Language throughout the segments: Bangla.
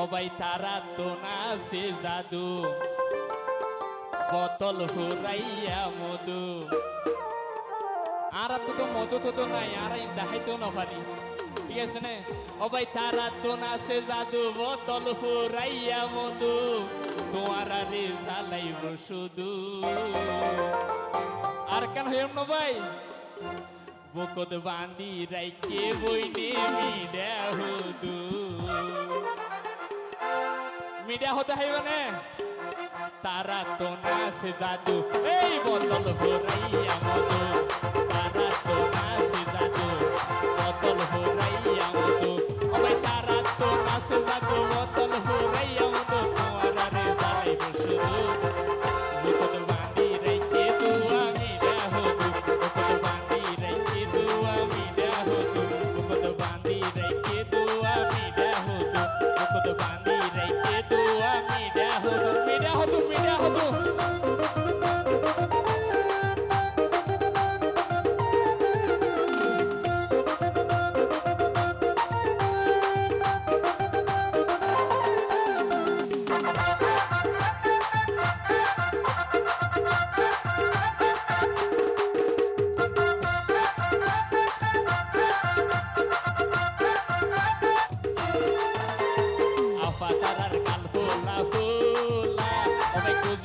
অবাই তারা তো না সে জাদু। বোতল হুরাইয়া মধু। আর তো তো মধু তো তো নাই, আর দেখাই তো না পারি। ঠিক আছে না? অবাই তারা তো না সে জাদু, বোতল হুরাইয়া মধু। তোমার রে জ্বালাইব শুধু। আর কেন হইম না ভাই? বকত বান্দি রাইকে বইনে মিডা হুদু। মিডিয়া হতে হইবে না। তারা তো নাচে জাদু। এই বদল হোরাইয়া মধু। তারা তো নাচে জাদু। বদল হোরাইয়া মধু। ও ভাই তারা তো নাচে জাদু।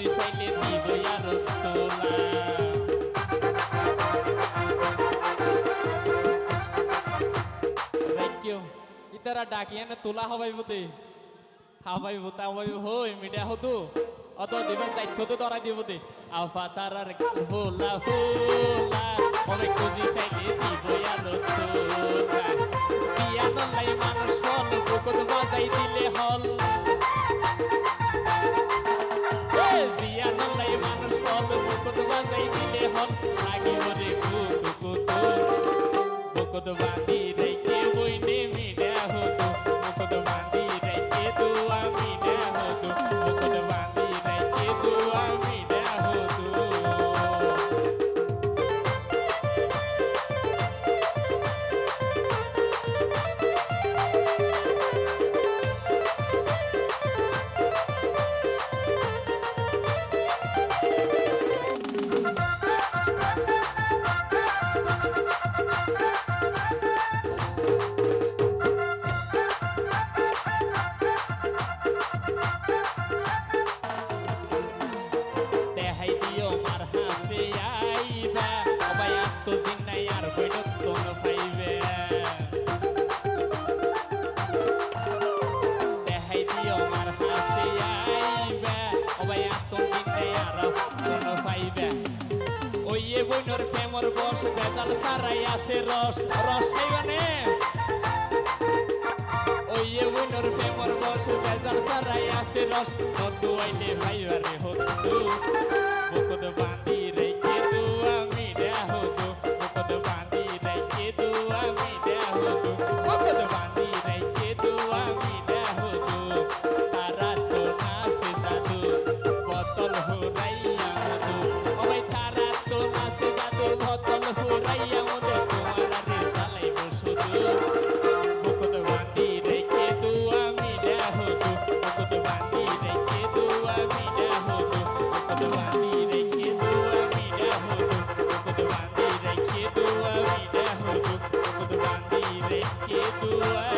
খুঁজি চাইলে দিব আর তোলা ইতারা ডাকিয়ে না তোলা হবাইব হই মিডিয়া হতো অত দিবেন দায়িত্ব তো ধরাই দিব দে আফা তারার ফোলা ফোলা অনেক খুঁজি চাইলে দিব আর তোলা দিয়া নলাই মানুষ দিলে হল লাগিব রে কুতু কুতু বুকুত বাঁধি বৈরত্তন পাইবে। ওইয়ে বইনর প্রেমর বস বেজাল সারাই আছে রস। রস খাইবানে ওইয়ে বইনর প্রেমর বস বেজাল সারাই আছে রস। নতু আইলে ভাইবারে হতু। বুকুত বাঁধি রেখে তু, আমি হতো। বাঁধি রেখে